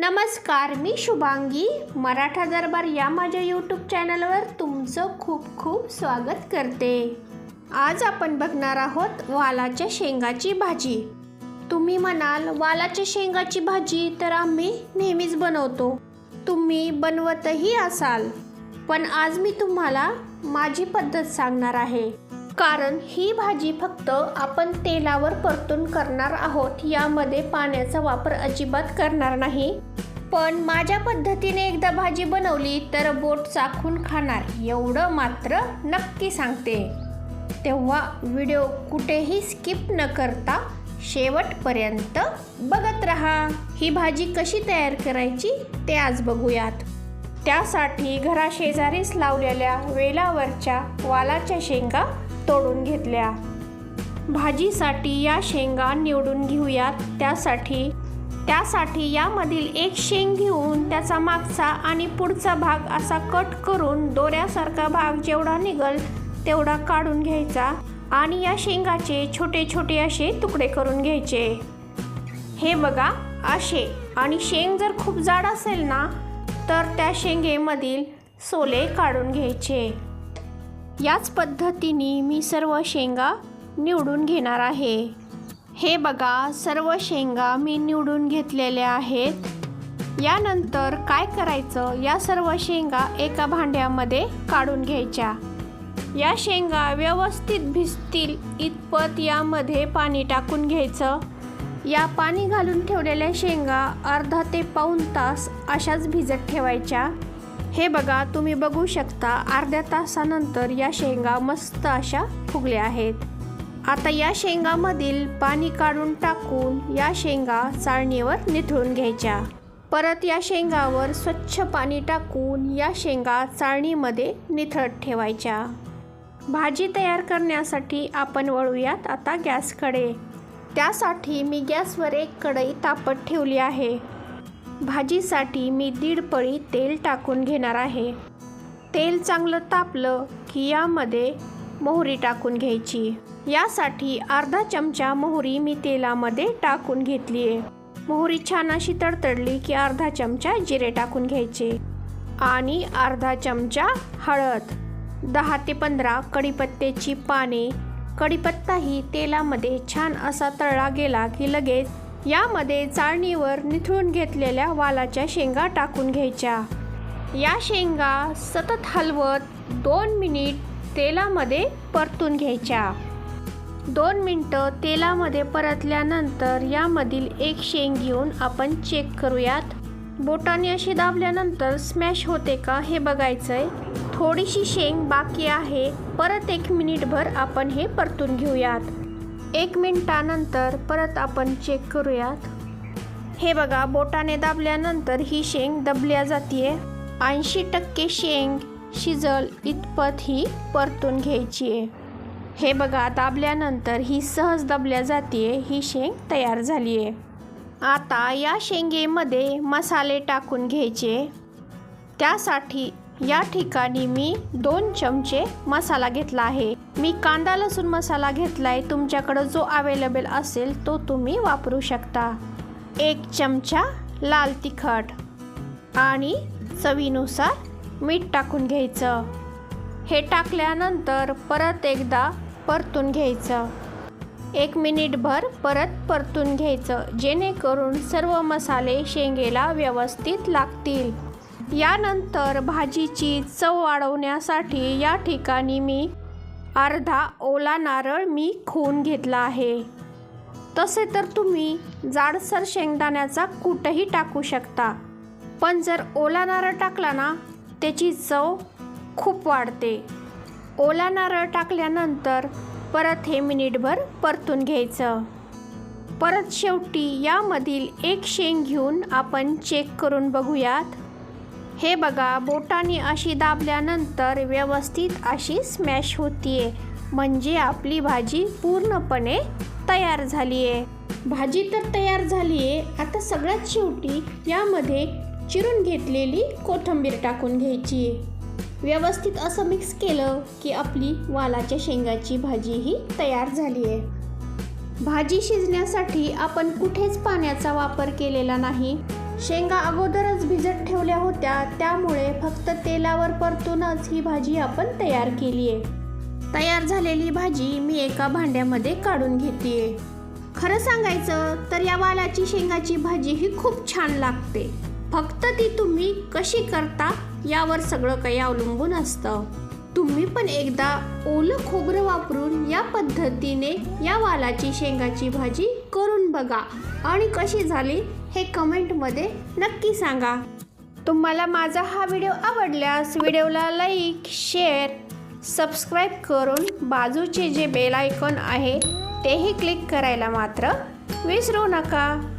नमस्कार मी शुभांगी. मराठा दरबार या माझ्या यूट्यूब चॅनलवर तुमचं खूप खूप स्वागत करते. आज आपण बघणार आहोत वालाच्या शेंगाची भाजी. तुम्ही म्हणाल वालाच्या शेंगाची भाजी तर आम्ही नेहमीच बनवतो. तुम्ही बनवतही असाल. पण आज मी तुम्हाला माझी पद्धत सांगणार आहे. कारण ही भाजी फक्त आपण तेलावर परतून करणार आहोत. यामध्ये पाण्याचा वापर अजिबात करणार नाही. पण माझ्या पद्धतीने एकदा भाजी बनवली तर बोट चाखून खाणार. एवढं मात्र नक्की सांगते. तेव्हा व्हिडिओ कुठेही स्किप न करता शेवटपर्यंत बघत राहा. ही भाजी कशी तयार करायची ते आज बघूयात. त्यासाठी घराशेजारीच लावलेल्या वेलावरच्या वालाच्या शेंगा तोडून घेतल्या. भाजीसाठी या शेंगा निवडून घेऊयात. त्यासाठी त्यासाठी यामधील एक शेंग घेऊन त्याचा मागचा आणि पुढचा भाग असा कट करून दोऱ्यासारखा भाग जेवढा निघल तेवढा काढून घ्यायचा आणि या शेंगाचे छोटे छोटे असे तुकडे करून घ्यायचे. हे बघा असे. आणि शेंग जर खूप जाड असेल ना तर त्या शेंगेमधील सोले काढून घ्यायचे. याच पद्धतीने मी सर्व शेंगा निवडून घेणार आहे. हे बघा सर्व शेंगा मी निवडून घेतलेल्या आहेत. यानंतर काय करायचं? या सर्व शेंगा एका भांड्यामध्ये काढून घ्यायच्या. या शेंगा व्यवस्थित भिजतील इतपत यामध्ये पाणी टाकून घ्यायचं. या पाणी घालून ठेवलेल्या शेंगा अर्धा ते पाऊण तास अशाच भिजत ठेवायच्या. हे बघा तुम्ही बघू शकता अर्ध्या तासानंतर या शेंगा मस्त अशा फुगल्या आहेत. आता या शेंगामधील पाणी काढून टाकून या शेंगा चाळणीवर निथळून घ्यायच्या. परत या शेंगावर स्वच्छ पाणी टाकून या शेंगा चाळणीमध्ये निथळत ठेवायच्या. भाजी तयार करण्यासाठी आपण वळूयात आता गॅसकडे. त्यासाठी मी गॅसवर एक कढई तापत ठेवली आहे. भाजीसाठी मी दीड पळी तेल टाकून घेणार आहे. तेल चांगलं तापलं की यामध्ये मोहरी टाकून घ्यायची. यासाठी अर्धा चमचा मोहरी मी तेलामध्ये टाकून घेतली आहे. मोहरी छान अशी तडतडली की अर्धा चमचा जिरे टाकून घ्यायचे आणि अर्धा चमचा हळद. दहा ते पंधरा कढीपत्त्याची पाने. कढीपत्ताही तेलामध्ये छान असा तळला गेला की लगेच यामध्ये चाळणीवर निथळून घेतलेल्या वालाच्या शेंगा टाकून घ्यायच्या. या शेंगा सतत हलवत दोन मिनिट तेलामध्ये परतून घ्यायच्या. दोन मिनटं तेलामध्ये परतल्यानंतर यामधील एक शेंग घेऊन आपण चेक करूयात. बोटाने अशी दाबल्यानंतर स्मॅश होते का हे बघायचं आहे थोडीशी शेंग बाकी आहे. परत एक मिनिटभर आपण हे परतून घेऊयात. एक मिनटानंतर परत आपण चेक करूयात. हे बघा बोटाने दाबल्यानंतर ही शेंग दबल्या जाते ऐंशी टक्के शेंग शिजल इतपत ही परतून घ्यायची आहे हे बघा दाबल्यानंतर ही सहज दबल्या जाते ही शेंग तयार झाली आहे आता या शेंगेमध्ये मसाले टाकून घ्यायचे. त्यासाठी या ठिकाणी मी दोन चमचे मसाला घेतला आहे. मी कांदा लसूण मसाला घेतला आहे तुमच्याकडं जो अवेलेबल असेल तो तुम्ही वापरू शकता. एक चमचा लाल तिखट आणि चवीनुसार मीठ टाकून घ्यायचं. हे टाकल्यानंतर परत एकदा परतून घ्यायचं. एक मिनिटभर परत परतून घ्यायचं जेणेकरून सर्व मसाले शेंगेला व्यवस्थित लागतील. यानंतर भाजीची चव वाढवण्यासाठी या ठिकाणी मी अर्धा ओला नारळ मी खून घेतला आहे. तसे तर तुम्ही जाडसर शेंगदाण्याचा कूटही टाकू शकता. पण जर ओला नारळ टाकला ना त्याची चव खूप वाढते. ओला नारळ टाकल्यानंतर परत हे मिनिटभर परतून घ्यायचं. परत शेवटी यामधील एक शेंग घेऊन आपण चेक करून बघूयात. हे बघा बोटाने अशी दाबल्यानंतर व्यवस्थित अशी स्मॅश होतीये. म्हणजे आपली भाजी पूर्णपणे तयार झाली आहे भाजी तर तयार झाली आहे आता सगळ्यात शेवटी यामध्ये चिरून घेतलेली कोथिंबीर टाकून घ्यायची आहे व्यवस्थित असं मिक्स केलं की आपली वालाच्या शेंगाची भाजी ही तयार झाली आहे भाजी शिजण्यासाठी आपण कुठेच पाण्याचा वापर केलेला नाही. शेंगा अगोदरच भिजत ठेवल्या होत्या. त्यामुळे फक्त तेलावर परतूनच ही भाजी आपण तयार केली आहे तयार झालेली भाजी मी एका भांड्यामध्ये काढून घेते खरं सांगायचं तर या वालाची शेंगाची भाजी ही खूप छान लागते. फक्त ती तुम्ही कशी करता यावर सगळं काही अवलंबून असतं. तुम्ही पण एकदा ओलं खोबरं वापरून या पद्धतीने या वालाची शेंगाची भाजी करून बघा. आणि कशी झाली हे कमेंटमध्ये नक्की सांगा. तुम्हाला माझा हा व्हिडिओ आवडल्यास व्हिडिओला लाईक शेअर सबस्क्राईब करून बाजूचे जे बेल आयकॉन आहे तेही क्लिक करायला मात्र विसरू नका.